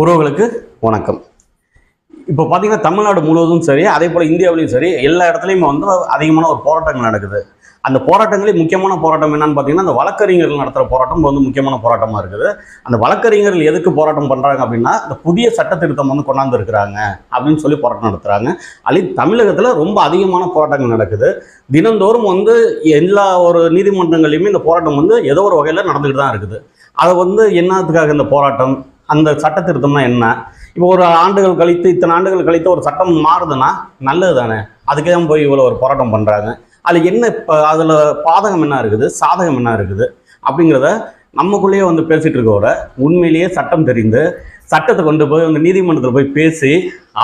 உறவுகளுக்கு வணக்கம். இப்போ பார்த்தீங்கன்னா தமிழ்நாடு முழுவதும் சரி அதே போல் இந்தியாவிலையும் சரி எல்லா இடத்துலையும் வந்து அதிகமான ஒரு போராட்டங்கள் நடக்குது. அந்த போராட்டங்களில் முக்கியமான போராட்டம் என்னன்னு பார்த்தீங்கன்னா அந்த வழக்கறிஞர்கள் நடத்துகிற போராட்டம் வந்து முக்கியமான போராட்டமாக இருக்குது. அந்த வழக்கறிஞர்கள் எதுக்கு போராட்டம் பண்ணுறாங்க அப்படின்னா இந்த புதிய சட்ட திருத்தம் வந்து கொண்டாந்து இருக்கிறாங்க அப்படின்னு சொல்லி போராட்டம் நடத்துகிறாங்க அது தமிழகத்தில் ரொம்ப அதிகமான போராட்டங்கள் நடக்குது. தினந்தோறும் வந்து எல்லா ஒரு நீதிமன்றங்களையுமே இந்த போராட்டம் வந்து ஏதோ ஒரு வகையில் நடந்துக்கிட்டு தான் இருக்குது. அதை வந்து என்னத்துக்காக இந்த போராட்டம்? அந்த சட்ட திருத்தம்னா என்ன? இப்போ ஒரு ஆண்டுகள் கழித்து இத்தனை ஆண்டுகள் கழித்து ஒரு சட்டம் மாறுதுன்னா நல்லது தானே அதுக்கே தான் போய் இவ்வளோ ஒரு போராட்டம் பண்ணுறாங்க அதில் என்ன இப்போ அதில் பாதகம் என்ன இருக்குது? சாதகம் என்ன இருக்குது? அப்படிங்கிறத நமக்குள்ளேயே வந்து பேசிகிட்டு இருக்கவரை உண்மையிலேயே சட்டம் தெரிந்து சட்டத்தை கொண்டு போய் அவங்க நீதிமன்றத்தில் போய் பேசி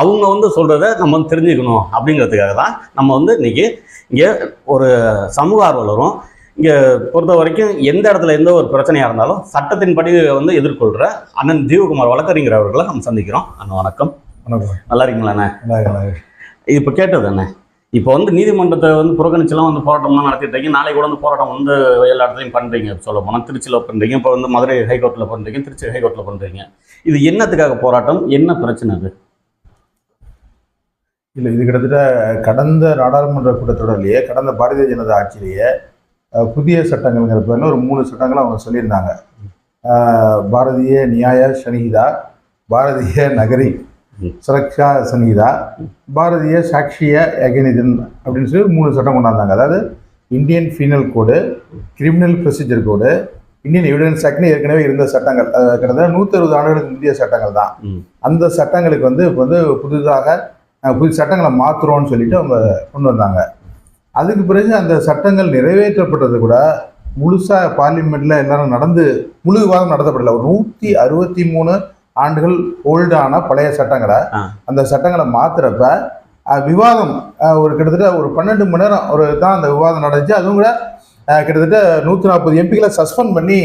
அவங்க வந்து சொல்கிறத நம்ம வந்து தெரிஞ்சுக்கணும் அப்படிங்கிறதுக்காக தான் நம்ம வந்து இன்றைக்கி இங்கே ஒரு சமூக ஆர்வலரும் இங்கே பொறுத்த வரைக்கும் எந்த இடத்துல எந்த ஒரு பிரச்சனையாக இருந்தாலும் சட்டத்தின்படி வந்து எதிர்கொள்கிற அண்ணன் ஜீவகுமார் வழக்கறிஞர் அவர்களை நம்ம சந்திக்கிறோம். அண்ணன் வணக்கம். வணக்கம். நல்லா இருக்கீங்களாண்ணே இப்போ கேட்டது அண்ணே இப்போ வந்து நீதிமன்றத்தை வந்து புறக்கணிச்செல்லாம் வந்து போராட்டம்லாம் நடத்திட்டு இருக்கீங்க. நாளைக்கு கூட வந்து போராட்டம் வந்து எல்லா இடத்துலையும் பண்ணுறீங்க சொல்ல போனால் திருச்சியில் பண்ணுறீங்க இப்போ வந்து மதுரை ஹைகோர்ட்டில் பண்ணுறீங்க திருச்சி ஹைகோர்ட்டில் பண்ணுறீங்க இது என்னத்துக்காக போராட்டம்? என்ன பிரச்சனை அது? இல்ல இது கிட்டத்தட்ட கடந்த நாடாளுமன்ற கூட்டத்தொடரிலேயே கடந்த பாரதிய ஜனதா ஆட்சியிலேயே புதிய சட்டங்கள்ங்கிற பேர்ல ஒரு மூணு சட்டங்களை அவங்க சொல்லியிருந்தாங்க பாரதிய நியாய சனிதா பாரதிய நகரி. சுரக்ஷா சனிதா பாரதிய சாட்சிய யகனிதன் அப்படின்னு சொல்லி மூணு சட்டம் கொண்டாந்தாங்க அதாவது Indian penal code criminal procedure code Indian evidence ஆக்ட்னு ஏற்கனவே இருந்த சட்டங்கள் கிட்டத்தட்ட நூற்றி அறுபது ஆண்டுகளுக்கு முந்தைய சட்டங்கள் தான். அந்த சட்டங்களுக்கு வந்து இப்போ வந்து புதிதாக புது சட்டங்களை மாற்றுறோம்னு சொல்லிட்டு அவங்க கொண்டு வந்தாங்க அதுக்கு பிறகு அந்த சட்டங்கள் நிறைவேற்றப்பட்டது கூட முழுசாக பார்லிமெண்ட்டில் எல்லாரும் நடந்து முழு விவாதம் நடத்தப்படல ஒரு நூற்றி அறுபத்தி மூணு ஆண்டுகள் ஓல்டான பழைய சட்டங்களை. அந்த சட்டங்களை மாத்துறப்ப விவாதம் ஒரு கிட்டத்தட்ட ஒரு பன்னெண்டு மணி நேரம் ஒரு தான் அந்த விவாதம் நடந்துச்சு அதுவும் கூட கிட்டத்தட்ட நூற்றி நாற்பது எம்பிகளை சஸ்பெண்ட் பண்ணி.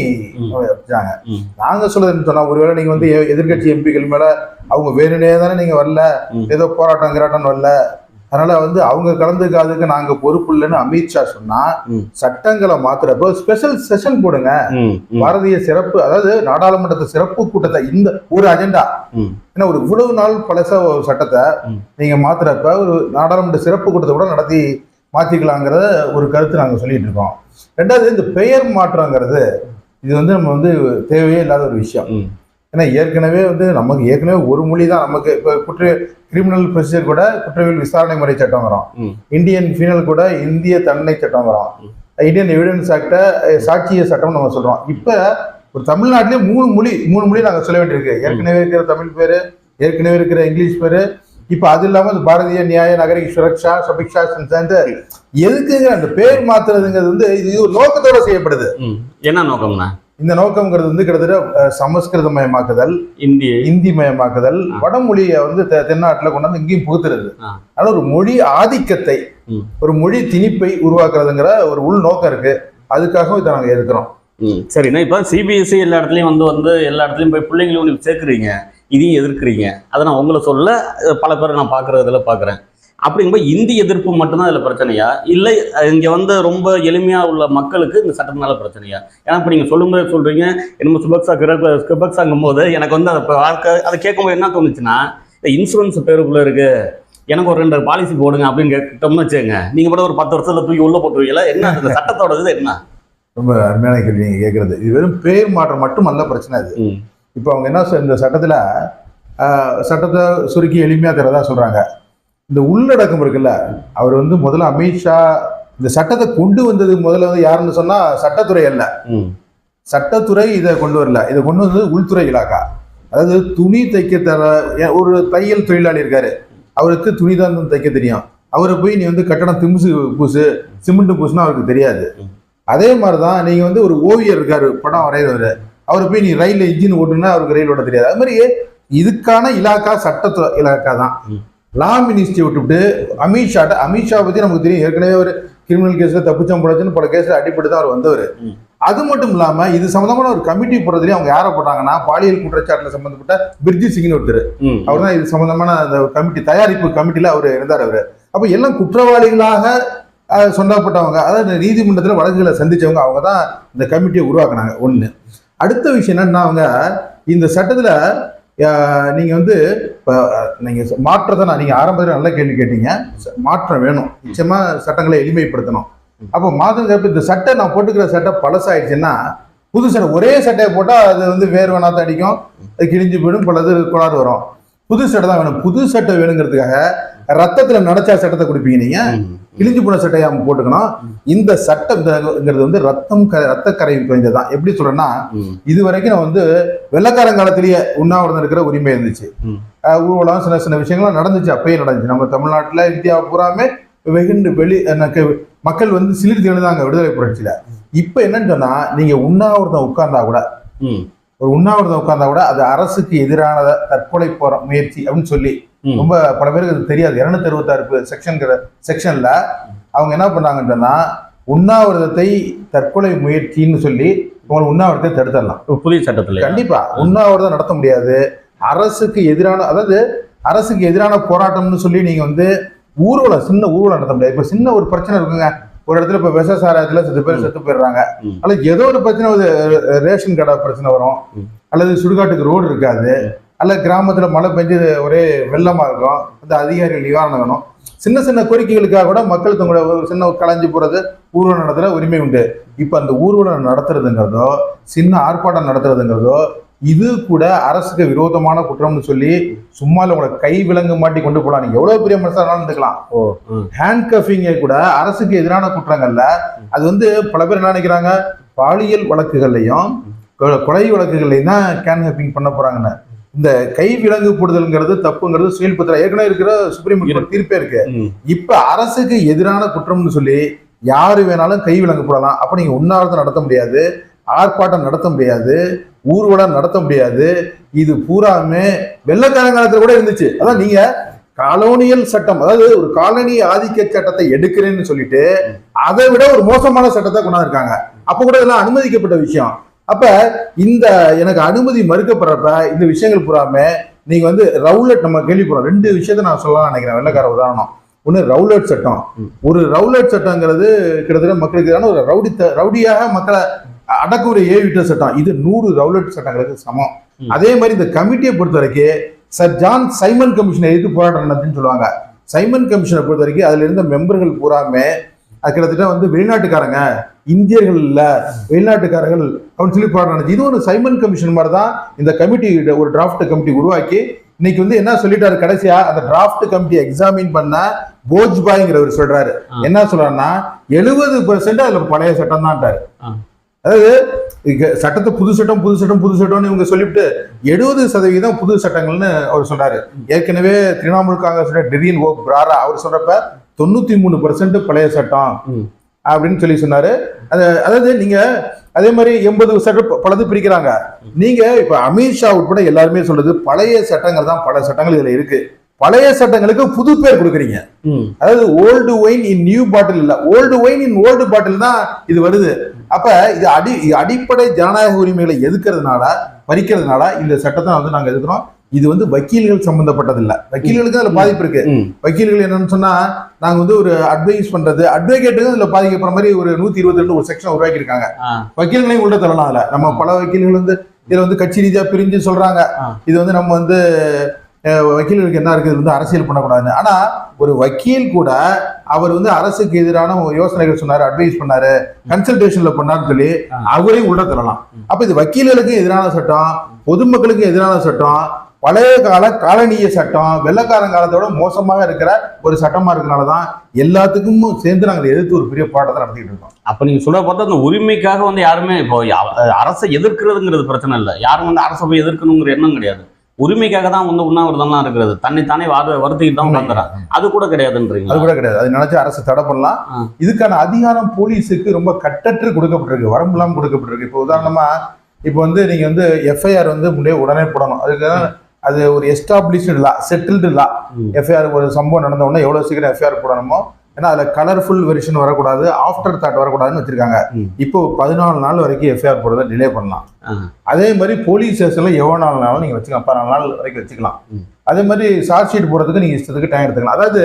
வச்சாங்க ம். நாங்க சொல்றதுன்னு சொன்னா ஒருவேளை நீங்க வந்து எ- எதிர்க்கட்சி எம்பிக்கள் மேல அவங்க வேணுனே தானே நீங்க வரல. ஏதோ போராட்டம் கிராட்டம் வரல அதனால வந்து அவங்க கலந்துக்காததுக்கு நாங்க பொறுப்பு இல்லைன்னு அமித்ஷா சொன்னா. சட்டங்களை மாத்துறப்போ ஸ்பெஷல் செஷன் போடுங்க. பாரதிய சிறப்பு அதாவது நாடாளுமன்றத்து சிறப்பு கூட்டத்தை இந்த ஒரு அஜெண்டா ஏன்னா ஒரு இவ்வளவு நாள் பழச ஒரு சட்டத்தை. நீங்க மாத்துறப்ப ஒரு நாடாளுமன்ற சிறப்பு கூட்டத்தை கூட நடத்தி மாத்திக்கலாங்கிறத ஒரு கருத்து நாங்க சொல்லிட்டு இருக்கோம். ரெண்டாவது இந்த பெயர் மாற்றங்கிறது இது வந்து நம்ம வந்து தேவையே இல்லாத ஒரு விஷயம். ஏன்னா ஏற்கனவே வந்து நமக்கு ஏற்கனவே ஒரு மொழி தான் நமக்கு இப்போ குற்ற கிரிமினல் ப்ரொசீஜர் கூட குற்றவியல் விசாரணை முறை சட்டம் வரும். இந்தியன் ஃபீனல் கூட இந்திய தண்டனை சட்டம் வரும். இந்தியன் எவிடன்ஸ் ஆக்டை சாட்சிய சட்டம் நம்ம சொல்றோம். இப்போ ஒரு தமிழ்நாட்டிலே மூணு மொழி மூணு மொழி நாங்கள் சொல்ல வேண்டியிருக்கு. ஏற்கனவே இருக்கிற தமிழ் பேரு ஏற்கனவே இருக்கிற இங்கிலீஷ் பேரு. இப்போ அது இல்லாமல் இந்த பாரதிய நியாய நகரி சுரக்ஷா சபிக்ஷா சென்சான்ட்டு எதுக்குங்க அந்த பேர் மாத்துறதுங்கிறது வந்து இது ஒரு நோக்கத்தோட செய்யப்படுது. என்ன நோக்கம்ண்ணா? இந்த நோக்கம்ங்கிறது வந்து கிட்டத்தட்ட அஹ், சமஸ்கிருதமயமாக்குதல் இந்திய. இந்தி மயமாக்குதல். வடமொழியை வந்து தென்னாட்டுல கொண்டாந்து இங்கேயும் புகுத்துறது. ஆ. அதனால ஒரு மொழி ஆதிக்கத்தை. ஒரு மொழி திணிப்பை உருவாக்குறதுங்கிற ஒரு உள் நோக்கம் இருக்கு. அதுக்காகவும் இதை நாங்க இருக்கிறோம் ம். சரிண்ணா இப்போ சிபிஎஸ்சி எல்லா இடத்துலையும் வந்து வந்து எல்லா இடத்துலையும் போய் பிள்ளைங்களும் சேர்க்குறீங்க இதையும் எதிர்க்கிறீங்க. அதை நான் உங்களை சொல்ல பல பேரை நான் பார்க்குறதுல பார்க்குறேன் அப்படிங்கும்போது இந்தி எதிர்ப்பு மட்டும்தான் இதில் பிரச்சனையா? இல்லை இங்கே வந்து ரொம்ப எளிமையாக உள்ள மக்களுக்கு இந்த சட்டத்தினால பிரச்சனையா? ஏன்னா இப்போ நீங்கள் சொல்லும்போது சொல்கிறீங்க என்னமோ சுபக்ஸா கிபக்ஸாங்கும் போது எனக்கு வந்து அதை வாழ்க்கை அதை கேட்கும்போது என்ன தோணுச்சுன்னா இந்த இன்சூரன்ஸ் பேருக்குள்ளே இருக்கு. எனக்கு ஒரு ரெண்டு பாலிசி போடுங்க அப்படின்னு கேட்டோம்னு வச்சுக்கோங்க. நீங்கள் கூட ஒரு பத்து வருஷத்துல தூக்கி உள்ளே போட்டுருவீங்களா என்ன இந்த சட்டத்தோட இது என்ன? ரொம்ப அருமையான கேள்வி நீங்க கேட்கறது. இது வெறும் பேர் மாற்றம் மட்டும் நல்ல பிரச்சனை ம். இப்போ அவங்க என்ன இந்த சட்டத்துல சட்டத்தை சுருக்கி எளிமையா தரதா சொல்றாங்க. இந்த உள்ளடக்கம் இருக்குல்ல அவர் வந்து முதல்ல அமித்ஷா இந்த சட்டத்தை கொண்டு வந்தது முதல்ல வந்து யாருன்னு சொன்னா சட்டத்துறை அல்ல. சட்டத்துறை இதை கொண்டு வரல. இதை கொண்டு வந்தது உள்துறை இலாக்கா அதாவது துணி தைக்க தர ஒரு தையல் தொழிலாளி இருக்காரு. அவருக்கு துணி தான் தைக்க தெரியும். அவரை போய் நீ வந்து கட்டணம் திமுசு பூசு சிமெண்ட் பூசுனா அவருக்கு தெரியாது. அதே மாதிரி தான் நீங்க வந்து ஒரு ஓவியர் இருக்காரு படம் வரைகிறவர். அவரை போய் நீ ரயில்ல இன்ஜின் ஓட்டுனா அவருக்கு ரயில் ஓட்ட தெரியாது. அது மாதிரி இதுக்கான இலாக்கா சட்டத்துறை இலாக்கா தான். லா மினிஸ்ட்ரி விட்டுவிட்டு அமித்ஷாட்ட அமித்ஷா பத்தி நமக்கு தெரியும். ஏற்கனவே ஒரு கிரிமினல் கேஸ்ல தப்பிச்சம் பழச்சுன்னு பல கேஸ்ல அடிப்பட்டு தான் அவர் வந்தவர். அது மட்டும் இல்லாம இது சம்பந்தமான ஒரு கமிட்டி போடுறதுலயும் அவங்க யாரை போட்டாங்கன்னா பாலியல் குற்றச்சாட்டுல சம்பந்தப்பட்ட பிர்ஜி சிங்னு ஒருத்தர். அவர் தான் இது சம்பந்தமான அந்த கமிட்டி தயாரிப்பு கமிட்டில அவர் இருந்தார் அவரு. அப்ப எல்லாம் குற்றவாளிகளாக அஹ், சொந்தப்பட்டவங்க அதாவது நீதிமன்றத்தில் வழக்குகளை சந்திச்சவங்க அவங்க தான் இந்த கமிட்டியை உருவாக்குனாங்க. ஒண்ணு. அடுத்த விஷயம் என்னன்னா அவங்க இந்த சட்டத்துல நீங்கள் வந்து இப்போ நீங்கள் மாற்றத்தை நான் நீங்கள் ஆரம்பத்தில் நல்ல கேள்வி கேட்டீங்க. மாற்றம் வேணும். நிச்சயமாக சட்டங்களை எளிமைப்படுத்தணும். அப்போ மாதம் இந்த சட்டை நான் போட்டுக்கிற சட்டை பழசாயிடுச்சுன்னா புது சட்டை ஒரே சட்டையை போட்டால் அது வந்து வேறு வேணாத்த அடிக்கும். அது கிழிஞ்சு போயிடும் பலது கோளாறு வரும். புது சட்டை தான் வேணும். புது சட்டை வேணுங்கிறதுக்காக ரத்தத்தில் நடைச்சா சட்டத்தை கொடுப்பீங்க நீங்க. கிழிஞ்சு போன சட்டையை போட்டுக்கணும். இந்த சட்டம்ங்கிறது வந்து ரத்தம் க ரத்தக்கரை குறைந்தது தான் எப்படி சொல்றேன்னா. இது வரைக்கும் நான் வந்து வெள்ளக்காரன் காலத்திலேயே உண்ணாவிரதம் இருக்கிற உரிமை இருந்துச்சு. ஊர்வலம் சின்ன சின்ன விஷயங்கள்லாம் நடந்துச்சு அப்பயே நடந்துச்சு. நம்ம தமிழ்நாட்டுல இந்தியா பூராமே வெகுண்டு வெளி மக்கள் வந்து சிலிர்த்து எழுதாங்க விடுதலை புரட்சியில. இப்ப என்னன்னு சொன்னா நீங்க உண்ணாவிரதம் உட்கார்ந்தா கூட. ஒரு உண்ணாவிரதம் உட்கார்ந்தா கூட அது அரசுக்கு எதிரான தற்கொலை போற முயற்சி அப்படின்னு சொல்லி. ரொம்ப பல பேருக்கு அது தெரியாது. இருநூத்தி அறுபத்தாறு செக்ஷன்கிற செக்ஷன்ல அவங்க என்ன பண்ணாங்கன்னு உண்ணாவிரதத்தை தற்கொலை முயற்சின்னு சொல்லி உங்களை உண்ணாவிரதத்தை தடுத்துடலாம். புதிய சட்டத்துல. கண்டிப்பா. உண்ணாவிரதம் நடத்த முடியாது. அரசுக்கு எதிரான அதாவது அரசுக்கு எதிரான போராட்டம்னு சொல்லி நீங்க வந்து ஊர்வலம் சின்ன ஊர்வலம் நடத்த முடியாது. இப்ப சின்ன ஒரு பிரச்சனை இருக்குங்க. ஒரு இடத்துல இப்ப விஷ சாராயத்துல செத்து பேர் செத்து போயிடுறாங்க. அல்லது ஏதோ ஒரு பிரச்சனை ரேஷன் கடை பிரச்சனை வரும். அல்லது சுடுகாட்டுக்கு ரோடு இருக்காது. அல்ல கிராமத்துல மழை பெஞ்சு ஒரே வெள்ளமா இருக்கும். அந்த அதிகாரிகள் நிவாரணம் வேணும். சின்ன சின்ன கோரிக்கைகளுக்காக கூட மக்கள் தங்களோட ஒரு சின்ன களைஞ்சு போறது ஊர்வலம் நடத்துற உரிமை உண்டு. இப்ப அந்த ஊர்வலம் நடத்துறதுங்கிறதோ சின்ன ஆர்ப்பாட்டம் நடத்துறதுங்கிறதோ இது கூட அரசுக்கு விரோதமான குற்றம்னு சொல்லி சும்மா இல்ல உங்களை கை விலங்கு மாட்டி கொண்டு போலாம். நீங்க எவ்வளவு பெரிய மனுஷனாலும் இருந்துக்கலாம். ஹேண்ட் கஃபிங்கை கூட அரசுக்கு எதிரான குற்றங்கள்ல அது வந்து பல பேர் என்ன நினைக்கிறாங்க? பாலியல் வழக்குகள்லையும் கொலை வழக்குகள்லையும் தான் கேன் கஃபிங் பண்ண போறாங்கன்னு. இந்த கை விலங்கு போடுதல்ங்கிறது தப்புங்கிறது செயல்படுத்தல ஏற்கனவே இருக்கிற சுப்ரீம் கோர்ட் தீர்ப்பே இருக்கு. இப்ப அரசுக்கு எதிரான குற்றம்னு சொல்லி யாரு வேணாலும் கை விலங்கு போடலாம். அப்ப நீங்க உண்ணாவிரதம் நடத்த முடியாது ஆர்ப்பாட்டம் நடத்த முடியாது. ஊர்வலம் நடத்த முடியாது. இது பூராமே வெள்ளக்காரங்காலத்துல கூட இருந்துச்சு. அதான் நீங்க காலோனியல் சட்டம் அதாவது ஒரு காலனி ஆதிக்க சட்டத்தை எடுக்கிறேன்னு சொல்லிட்டு அதை விட ஒரு மோசமான சட்டத்தை கொண்டாந்துருக்காங்க. அப்ப கூட இதெல்லாம் அனுமதிக்கப்பட்ட விஷயம். அப்ப இந்த எனக்கு அனுமதி மறுக்கப்படுறப்ப இந்த விஷயங்கள் பூராமே நீங்க வந்து ரவுலட் நம்ம கேள்விப்படுறோம். ரெண்டு விஷயத்த நான் சொல்லலாம் நினைக்கிறேன். வெள்ளக்கார உதாரணம். ஒன்று ரவுலட் சட்டம். ஒரு ரவுலட் சட்டங்கிறது கிட்டத்தட்ட மக்களுக்கு ஒரு ரவுடி ரவுடியாக மக்களை அடக்குமுறை ஏவிட்ட சட்டம். இது நூறு ரவுலட் சட்டங்களுக்கு சமம். அதே மாதிரி இந்த கமிட்டியை பொறுத்த வரைக்கும் சர் ஜான் சைமன் கமிஷனை எதிர்த்து போராட்டம் நடந்துன்னு சொல்லுவாங்க. சைமன் கமிஷனை பொறுத்த வரைக்கும் அதுல இருந்த மெம்பர்கள் பூராமே அது கிட்டத்தட்ட வந்து வெளிநாட்டுக்காரங்க. இந்தியர்கள் இல்ல வெளிநாட்டுக்காரர்கள் அப்படின்னு சொல்லி போராட்டம் நடந்துச்சு. இது ஒரு சைமன் கமிஷன் மாதிரி தான் இந்த கமிட்டி ஒரு டிராஃப்ட் கமிட்டி உருவாக்கி இன்னைக்கு வந்து என்ன சொல்லிட்டாரு கடைசியா? அந்த டிராஃப்ட் கமிட்டி எக்ஸாமின் பண்ண போஜ்பாய்ங்கிறவர் சொல்றாரு. என்ன சொல்றாருன்னா எழுபது பெர்சென்ட் அதுல பழைய சட்டம் தான்ட்டாரு. அதாவது சட்டத்தை புது சட்டம் புது சட்டம் புது சட்டம்னு இவங்க சொல்லிவிட்டு எழுபது சதவீதம் புது சட்டங்கள்னு அவர் சொல்றாரு ஏற்கனவே திரிணாமுல் காங்கிரஸ் டெரியன் ஓ பிராரா அவர் சொல்றப்ப தொண்ணூத்தி மூணு பர்சன்ட் பழைய சட்டம். அப்படின்னு சொல்லி சொன்னாரு. அது அதாவது நீங்க அதே மாதிரி எண்பது சட்டம் பலது பிரிக்கிறாங்க. நீங்க இப்ப அமித்ஷா உட்பட எல்லாருமே சொல்றது பழைய சட்டங்கள் தான் பல சட்டங்கள் இதுல இருக்கு. பழைய சட்டங்களுக்கு புது பேர் கொடுக்குறீங்க. அதாவது old wine in new bottle இல்ல. Old wine in old bottle தான் இது வருது. அப்ப இது அடி அடிப்படை ஜனநாயக உரிமைகளை எதுக்கிறதுனால பறிக்கிறதுனால இந்த சட்டத்தை வந்து நாங்க எதுக்குறோம் இது வந்து வக்கீல்கள் சம்பந்தப்பட்டது இல்ல வக்கீல்களுக்கு அதுல பாதிப்பு இருக்கு. வக்கீல்கள் என்னன்னு சொன்னா நாங்க வந்து ஒரு அட்வைஸ் பண்றது அட்வொகேட்டுக்கு இதுல பாதிக்கப்படுற மாதிரி ஒரு நூத்தி இருபத்தி ரெண்டு ஒரு செக்ஷன் உருவாக்கி இருக்காங்க. வக்கீல்களையும் உள்ள தரலாம் அதுல. நம்ம பல வக்கீல்கள் வந்து இதுல வந்து கட்சி ரீதியா பிரிஞ்சு சொல்றாங்க. இது வந்து நம்ம வந்து வக்கீல்களுக்கு என்ன இருக்கு இது வந்து அரசியல் பண்ணக்கூடாதுன்னு. ஆனா ஒரு வக்கீல் கூட அவர் வந்து அரசுக்கு எதிரான ஒரு யோசனைகள் சொன்னாரு அட்வைஸ் பண்ணாரு கன்சல்டேஷன்ல பண்ணாருன்னு சொல்லி. அவரையும் உள்ள தரலாம். அப்ப இது வக்கீல்களுக்கு எதிரான சட்டம் பொதுமக்களுக்கு எதிரான சட்டம் பழைய கால காலனிய சட்டம் வெள்ளக்காரன் காலத்தோட மோசமாக இருக்கிற ஒரு சட்டமா இருக்கனால தான் எல்லாத்துக்கும் சேர்ந்து நாங்கள் எதிர்த்து ஒரு பெரிய போராட்டத்தை நடத்திட்டு இருக்கோம். அப்ப நீங்க சொல்ற பார்த்தா அந்த உரிமைக்காக வந்து யாருமே இப்போ அரசை எதிர்க்கிறதுங்கிறது பிரச்சனை இல்லை. யாரும் வந்து அரசை போய் எதிர்க்கணுங்கிற எண்ணம் கிடையாது. உரிமைக்காக தான் வந்து உண்ணாவிரதம்லாம் இருக்கிறது. தன்னை தானே வாரு வருத்திக்கிட்டு தான் உட்காந்துறாங்க அது கூட கிடையாதுன்றீங்க அது கூட கிடையாது. அது நினைச்சு அரசு தடை பண்ணலாம். இதுக்கான அதிகாரம் போலீஸுக்கு ரொம்ப கட்டற்று கொடுக்கப்பட்டிருக்கு. வரம்பு இல்லாம கொடுக்கப்பட்டிருக்கு. இப்போ உதாரணமா இப்போ வந்து நீங்க வந்து எஃப்ஐஆர் வந்து முன்னே உடனே போடணும். அதுக்கு அது ஒரு established law settled law. FIR ஒரு சம்பவம் நடந்த உடனே எவ்வளவு சீக்கிரம் எஃப்ஐஆர் போடணுமோ ஏன்னா அதுல கலர்ஃபுல் வெர்ஷன் வரக்கூடாது ஆஃப்டர் தாட் வரக்கூடாதுன்னு வச்சிருக்காங்க. இப்போ பதினாலு நாள் வரைக்கும் எஃப்ஐஆர் போடுறத டிலே பண்ணலாம். அதே மாதிரி போலீஸ் ஸ்டேஷன்ல எவ்வளவு நாள் நாளும் நீங்க வச்சுக்கலாம். பதினாலு நாள் வரைக்கும் வச்சுக்கலாம். அதே மாதிரி சார்ஜ் ஷீட் போடுறதுக்கு நீங்க இஷ்டத்துக்கு டைம் எடுத்துக்கலாம். அதாவது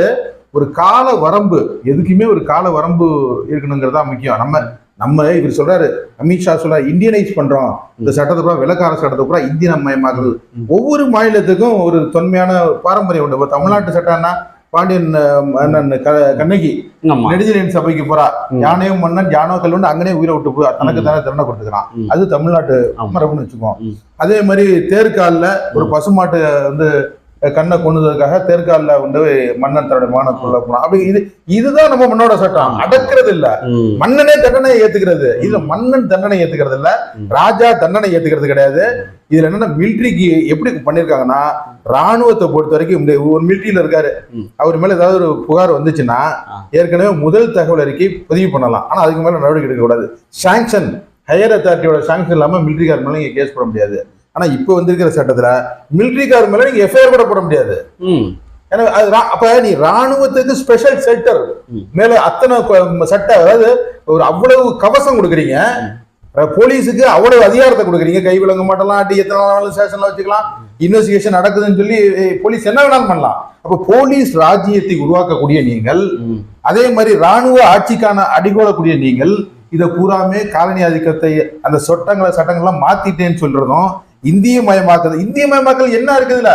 ஒரு கால வரம்பு எதுக்குமே ஒரு கால வரம்பு இருக்கணுங்கிறது தான் முக்கியம். நம்ம நம்ம இவர் சொல்றாரு அமித்ஷா சொல்றாரு இந்தியனைஸ் பண்றோம். இந்த சட்டத்தை பூரா விலக்கார சட்டத்தை பூரா இந்தியன மயமாக்குது. ஒவ்வொரு மாநிலத்துக்கும் ஒரு தொன்மையான பாரம்பரியம் உண்டு. இப்ப தமிழ்நாட்டு சட்டம்னா பாண்டியன் மன்னன் கண்ணகி ஆமா நெடுஞ்செழியன் சபைக்கு போறா. யானையும் மன்னன் யானோ கல்லுண்டு அங்கனே உயிரை விட்டு போய் தனக்கு தானே திறனை கொடுத்துக்கிறான். அது தமிழ்நாட்டு. மரபுன்னு வச்சுக்குவோம் ம். அதே மாதிரி தேர்காலில் ஒரு பசுமாட்டு வந்து கண்ணை கொண்டதுக்காக தேர்காலில் வந்து மன்னன் தன்னுடைய மகனை கொல்ல போனான் அப்படி இது இதுதான் நம்ம மன்னோட சட்டம். அடக்கிறது இல்ல. மன்னனே தண்டனை ஏத்துக்கிறது இது மன்னன் தண்டனை ஏத்துக்கிறது இல்ல. ராஜா தண்டனை ஏத்துக்கிறது கிடையாது இதுல என்னன்னா மிலிட்ரிக்கு எப்படி பண்ணிருக்காங்கன்னா ராணுவத்தை பொறுத்த வரைக்கும் ஒரு மிலிட்ரியில இருக்காரு. அவர் மேல ஏதாவது ஒரு புகார் வந்துச்சுன்னா. ஏற்கனவே முதல் தகவல் அறிக்கை பதிவு பண்ணலாம் ஆனா அதுக்கு மேல நடவடிக்கை எடுக்க கூடாது சாங்ஷன் ஹையர் அத்தாரிட்டியோட சாங்ஷன் இல்லாம மிலிட்ரிக்கார் மேல நீங்க கேஸ் போட முடியாது ஆனா இப்போ வந்திருக்கிற சட்டத்துல மிலிட்ரிக்கார் மேல நீங்க எஃப்ஐஆர் கூட போட முடியாது. ஏன்னா அது அப்ப நீ ராணுவத்துக்கு ஸ்பெஷல் ஷெல்டர். மேல அத்தனை சட்ட அதாவது ஒரு அவ்வளவு கவசம் கொடுக்குறீங்க போலீஸுக்கு அவ்வளவு அதிகாரத்தை கொடுக்குறீங்க கை விலங்க மாட்டலாம் அடி எத்தனை நாளும் ஸ்டேஷன்ல வச்சுக்கலாம் இன்வெஸ்டிகேஷன் நடக்குதுன்னு சொல்லி போலீஸ் என்ன வேணாலும் பண்ணலாம் அப்ப போலீஸ் ராஜ்யத்தை உருவாக்கக்கூடிய நீங்கள். அதே மாதிரி ராணுவ ஆட்சிக்கான அடிகோலக்கூடிய நீங்கள் இதை பூராமே காலனி ஆதிக்கத்தை அந்த சட்டங்களை சட்டங்கள்லாம் மாத்திட்டேன்னு சொல்றதும் இந்திய மயமாக்குது இந்திய மயமாக்கல் என்ன இருக்குதுல.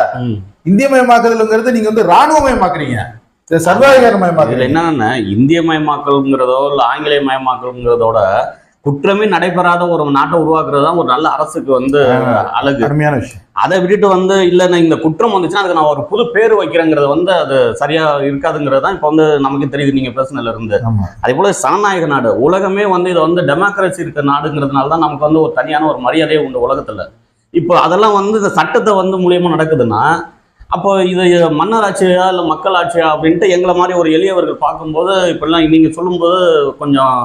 இந்திய மயமாக்குதல்ங்கிறது நீங்க வந்து ராணுவ மயமாக்குறீங்க சர்வாதிகார மயமாக்குறீங்க என்னன்னா இந்திய மயமாக்கல்ங்கிறதோ இல்ல ஆங்கிலேய மயமாக்கல்ங்கிறதோட குற்றமே நடைபெறாத ஒரு நாட்டை உருவாக்குறது தான் ஒரு நல்ல அரசுக்கு வந்து அழகு. அருமையான விஷயம். அதை விட்டுட்டு வந்து இல்ல நான் இந்த குற்றம் வந்துச்சுன்னா அதுக்கு நான் ஒரு புது பேர் வைக்கிறேங்கிறது வந்து அது சரியா இருக்காதுங்கிறது தான் இப்போ வந்து நமக்கு தெரியுது நீங்க பேசுனதுல இருந்து. அதே போல சனநாயக நாடு. உலகமே வந்து இது வந்து டெமோக்ரஸி இருக்க நாடுங்கிறதுனால தான் நமக்கு வந்து ஒரு தனியான ஒரு மரியாதையே உண்டு உலகத்துல. இப்போ அதெல்லாம் வந்து இந்த சட்டத்தை வந்து மூலியமா நடக்குதுன்னா அப்போ இது மன்னர் ஆட்சியா இல்லை மக்கள் ஆட்சியா அப்படின்ட்டு எங்களை மாதிரி ஒரு எளியவர்கள் பார்க்கும்போது இப்படிலாம் நீங்க சொல்லும்போது கொஞ்சம்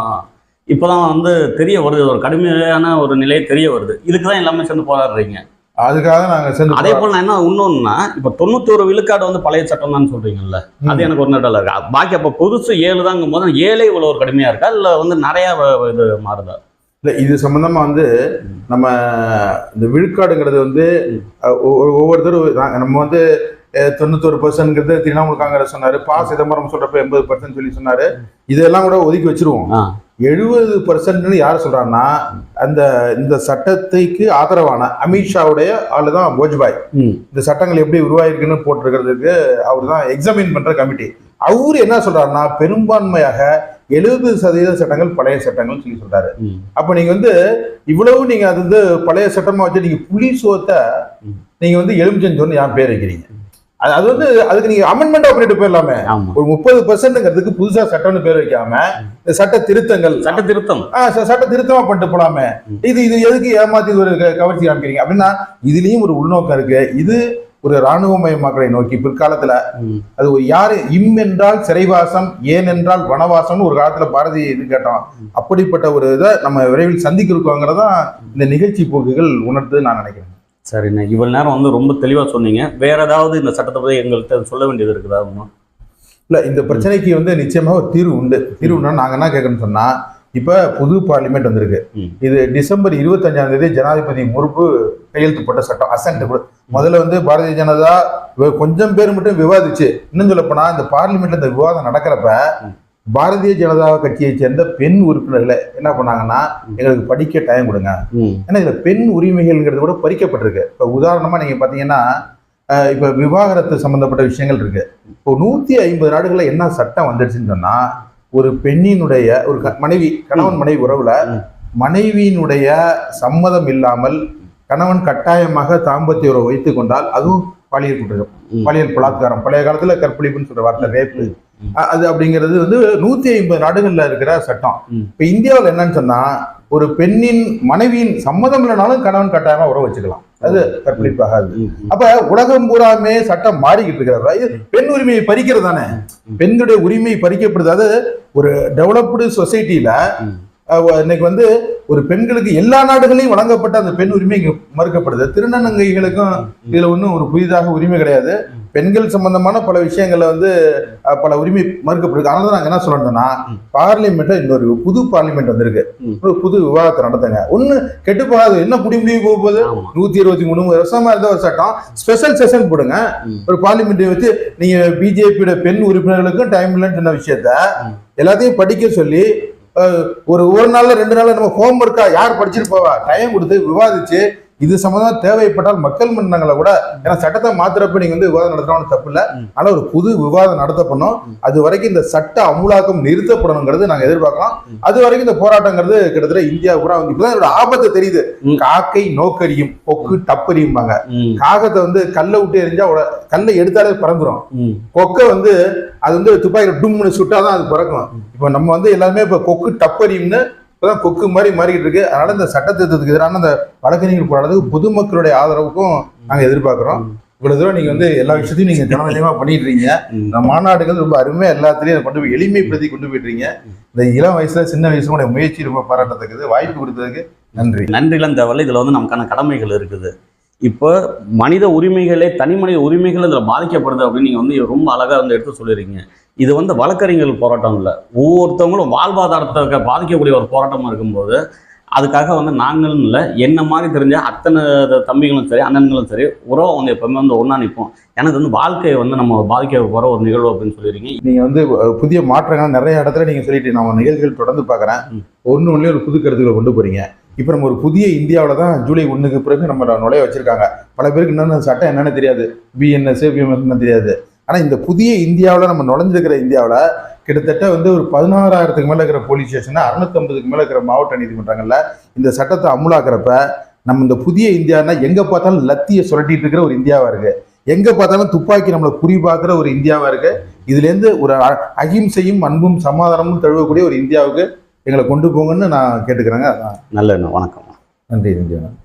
இப்போதான் வந்து தெரிய வருது. ஒரு கடுமையான ஒரு நிலை தெரிய வருது. இதுக்கு தான் எல்லாமே சேர்ந்து போராடுறீங்க. அதுக்காக நாங்க சேர்ந்து அதே போல நான் என்ன இன்னொன்னா இப்போ தொண்ணூத்தோரு விழுக்காடு வந்து பழைய சட்டம் தான் சொல்றீங்கல்ல. ம். அது எனக்கு ஒரு நெட்டல இருக்கு. பாக்கி அப்போ புதுசு ஏழு தாங்கும் போது ஏழே இவ்வளோ ஒரு கடுமையா இருக்கா? இல்லை வந்து நிறைய இது மாறுதா? இல்ல இது சம்பந்தமா வந்து நம்ம இந்த விழுக்காடுங்கிறது வந்து ஒவ்வொருத்தரும் நம்ம வந்து தொண்ணூத்தொரு பர்சன்ட்ங்கிறது திரிணாமுல் காங்கிரஸ் சொன்னாரு பா. சிதம்பரம் சொல்றப்ப எண்பது பர்சன்ட் சொல்லி சொன்னாரு. இதெல்லாம் கூட ஒதுக்கி வச்சிருவோம். எழுபது பர்சன்ட்னு யார் சொல்றாங்கன்னா அந்த இந்த சட்டத்துக்கு ஆதரவான அமித்ஷாவுடைய ஆளு தான் போஜ்பாய் இந்த சட்டங்கள் எப்படி உருவாயிருக்குன்னு போட்டிருக்கிறதுக்கு அவர் தான் எக்ஸாமின் பண்ற கமிட்டி அவரு என்ன சொல்றாருன்னா பெரும்பான்மையாக எழுபது சதவீத சட்டங்கள் பழைய சட்டங்கள் சொல்லி சொல்றாரு. அப்ப நீங்க வந்து இவ்வளவு நீங்க அது வந்து பழைய சட்டமா வச்சு நீங்க புலி சோத்தை. நீங்க வந்து எலுமிச்சஞ்சோன்னு ஏன் பேர் வைக்கிறீங்க? அது வந்து அதுக்கு நீங்க அமெண்ட்மெண்ட் பண்ணிட்டு போயிடலாமே. ஒரு முப்பது பர்சன்ட்ங்கிறதுக்கு புதுசா சட்டம்னு பேர் வைக்காம இந்த சட்ட திருத்தங்கள். சட்ட திருத்தம். சட்ட திருத்தமா பண்ணிட்டு போலாமே. இது இது எதுக்கு ஏமாத்தி ஒரு கவர்ச்சி காமிக்கிறீங்க? அப்படின்னா இதுலயும் ஒரு உள்நோக்கம் இருக்கு. இது ஒரு இராணுவமயமாக்கலை நோக்கி பிற்காலத்துல அது யாரு? இம் என்றால் சிறைவாசம் ஏன் என்றால் வனவாசம்னு ஒரு காலத்துல பாரதி இது கேட்டோம் அப்படிப்பட்ட ஒரு இதை நம்ம விரைவில் சந்திக்க இருக்கோங்கிறதான் இந்த நிகழ்ச்சி போக்குகள் உணர்த்து நான் நினைக்கிறேன். சரிண்ணே இவ்வளவு நேரம் வந்து ரொம்ப தெளிவா சொன்னீங்க. வேற ஏதாவது இந்த சட்டத்தை பத்தி எங்கள்கிட்ட சொல்ல வேண்டியது இருக்குதா? இல்ல இந்த பிரச்சனைக்கு வந்து நிச்சயமா ஒரு தீர்வு உண்டு. தீர்வுனா நாங்க என்ன கேட்கணும்னு சொன்னா இப்ப புது பார்லிமெண்ட் வந்திருக்கு. இது டிசம்பர் இருபத்தஞ்சாம் தேதி ஜனாதிபதி முறுப்பு கையெழுத்துப்பட்ட சட்டம் அசன்ட் முதல்ல வந்து பாரதிய ஜனதா கொஞ்சம் பேர் மட்டும் விவாதிச்சு. இன்னும் சொல்ல போனா இந்த பார்லிமெண்ட்ல இந்த விவாதம் நடக்கிறப்ப. பாரதிய ஜனதா கட்சியை சேர்ந்த பெண் உறுப்பினர்களை என்ன பண்ணாங்கன்னா எங்களுக்கு படிக்க டைம் கொடுங்க. ஏன்னா இதுல பெண் உரிமைகள்ங்கிறது கூட பறிக்கப்பட்டிருக்கு. இப்போ உதாரணமா நீங்க பாத்தீங்கன்னா இப்ப விவாகரத்து சம்பந்தப்பட்ட விஷயங்கள் இருக்கு. இப்போ நூத்தி ஐம்பது நாடுகள்ல என்ன சட்டம் வந்துடுச்சுன்னு சொன்னா ஒரு பெண்ணினுடைய ஒரு மனைவி கணவன் மனைவி உறவுல. மனைவியினுடைய சம்மதம் இல்லாமல் கணவன் கட்டாயமாக தாம்பத்திய உறவு வைத்துக் கொண்டால் அதுவும் பாலியல் குற்றம். பாலியல் பலாத்காரம். பழைய காலத்துல கற்பழிப்புன்னு சொல்ற வார்த்தை ரேப்பு. அது அப்படிங்கிறது வந்து நூத்தி ஐம்பது நாடுகள்ல இருக்கிற சட்டம். இப்ப இந்தியாவில் என்னன்னு சொன்னா ஒரு பெண்ணின் மனைவியின் சம்மதம் இல்லைனாலும் கணவன் கட்டாயமா உறவு வச்சுக்கலாம். அது கற்பழிப்பாகாது. அப்ப உலகம் பூராமே சட்டம் மாறிக்கிட்டு இருக்கிறதா. இது பெண் உரிமையை பறிக்கிறது தானே? பெண்களுடைய உரிமை பறிக்கப்படுது. அது ஒரு டெவலப்டு. அஹ், இன்னைக்கு வந்து ஒரு பெண்களுக்கு எல்லா நாடுகளையும் வழங்கப்பட்ட அந்த பெண் உரிமை இங்க மறுக்கப்படுது. திருநங்கைகளுக்கும் இதுல ஒன்றும் ஒரு புதிதாக உரிமை கிடையாது. பெண்கள் சம்பந்தமான பல விஷயங்கள்ல வந்து பல உரிமை மறுக்கப்படுது. அதனால தான் நாங்க என்ன சொல்றோம்னா ம். பார்லிமெண்ட்ல இன்னொரு புது பார்லிமெண்ட் வந்திருக்கு. ஒரு புது விவாதத்தை நடத்துங்க. ஒண்ணு கெட்டு போகாது. என்ன புடி முடிவு போக போகுது? நூத்தி இருபத்தி மூணு வருஷமா இருந்த ஒரு சட்டம். ஸ்பெஷல் செஷன் போடுங்க. ஒரு பார்லிமெண்ட் வச்சு நீங்க பிஜேபியோட பெண் உறுப்பினர்களுக்கும் டைம் இல்லைன்னு சொன்ன விஷயத்த. எல்லாத்தையும் படிக்க சொல்லி ஒரு ஒரு நாளில் ரெண்டு நாளில் நம்ம ஹோம் ஒர்க்காக யார் படிச்சுட்டு போவா டைம் கொடுத்து விவாதிச்சு இது சம்பந்தமா தேவைப்பட்டால் மக்கள் மன்றங்களை கூட ஏன்னா சட்டத்தை மாத்துறப்ப நீங்க வந்து விவாதம் நடத்தணும் தப்பு இல்ல ம். ஆனா ஒரு புது விவாதம் நடத்தப்படணும். அது வரைக்கும் இந்த சட்ட அமுலாக்கம் நிறுத்தப்படணுங்கிறது நாங்க எதிர்பார்க்கலாம். அது வரைக்கும் இந்த போராட்டங்கிறது கிட்டத்தட்ட இந்தியா கூட வந்து இப்பதான் இதோட ஆபத்து தெரியுது. காக்கை நோக்கரியும் கொக்கு டப்பரியும்பாங்க ம். காகத்தை வந்து கல்லை விட்டு எரிஞ்சா உட- கல்லை எடுத்தாலே பறந்துரும். ம். கொக்கை வந்து அது வந்து துப்பாக்கியில் டும்னு சுட்டாதான் அது பறக்கும். இப்போ நம்ம வந்து எல்லாருமே இப்போ கொக்கு டப்பரியும்னு இப்போதான் கொக்கு மாதிரி மாறிக்கிட்டு இருக்கு. அதனால இந்த சட்டத்திட்டத்துக்கு எதிரான அந்த வழக்கறிஞர் போராட்டத்துக்கு பொதுமக்களுடைய ஆதரவுக்கும் நாங்கள் எதிர்பார்க்குறோம். இவ்வளவு தூரம் நீங்க வந்து எல்லா விஷயத்தையும் நீங்க ஜனநிலையமா பண்ணிட்டு இருக்கீங்க இந்த மாநாடுகள் ரொம்ப அருமையா எல்லாத்துலயும் கொண்டு போய் எளிமைப்படுத்தி கொண்டு போயிட்டு இந்த இளம் வயசுல சின்ன வயசுல உடைய முயற்சி ரொம்ப பாராட்டத்தக்கது. வாய்ப்பு கொடுத்ததுக்கு நன்றி. நன்றிலாம் தேவையில்ல இதில் வந்து நமக்கான கடமைகள் இருக்குது. இப்போ மனித உரிமைகளே தனி மனித உரிமைகள் இதில் பாதிக்கப்படுது அப்படின்னு நீங்கள் வந்து ரொம்ப அழகாக வந்து எடுத்து சொல்லியிருக்கீங்க. இது வந்து வழக்கறிஞர்கள் போராட்டம் இல்லை. ஒவ்வொருத்தவங்களும் வாழ்வாதாரத்தை பாதிக்கக்கூடிய ஒரு போராட்டமாக இருக்கும்போது அதுக்காக வந்து நாங்களும் இல்லை என்ன மாதிரி தெரிஞ்ச அத்தனை தம்பிகளும் சரி அண்ணன்களும் சரி உறவை வந்து எப்பவுமே வந்து ஒன்றா நிற்போம் எனக்கு வந்து வாழ்க்கையை வந்து நம்ம பாதிக்க போகிற ஒரு நிகழ்வு அப்படின்னு சொல்லியிருக்கீங்க நீங்க வந்து புதிய மாற்றங்கள் நிறைய இடத்துல நீங்க சொல்லிட்டு நான் நிகழ்ச்சிகள் தொடர்ந்து பார்க்குறேன். ஒன்று ஒன்றுலேயே ஒரு புது கருத்துக்களை கொண்டு போறீங்க. இப்போ நம்ம ஒரு புதிய இந்தியாவில் தான் ஜூலை ஒன்றுக்கு பிறகு நம்ம நுழைய வச்சிருக்காங்க. பல பேருக்கு என்னென்ன சட்டம் என்னன்னு தெரியாது. பிஎன்எஸ் பிஎம்எஸ் தெரியாது. ஆனால் இந்த புதிய இந்தியாவில் நம்ம நுழைஞ்சிருக்கிற இந்தியாவில் கிட்டத்தட்ட வந்து ஒரு பதினாறாயிரத்துக்கு மேலே இருக்கிற போலீஸ் ஸ்டேஷன் அறுநூத்தம்பதுக்கு மேலே இருக்கிற மாவட்ட நீதிமன்றங்களில் இந்த சட்டத்தை அமுலாக்குறப்ப நம்ம இந்த புதிய இந்தியானா எங்கே பார்த்தாலும் லத்தியை சுரட்டிட்டு இருக்கிற ஒரு இந்தியாவா இருக்கு. எங்க பார்த்தாலும் துப்பாக்கி நம்மளை குறி பார்க்குற ஒரு இந்தியாவா இருக்கு. இதுலேருந்து ஒரு அகிம்சையும் அன்பும் சமாதானமும் தழுவக்கூடிய ஒரு இந்தியாவுக்கு எங்களை கொண்டு போங்கன்னு நான் கேட்டுக்கிறேங்க. நல்ல வணக்கம். நன்றி நன்றி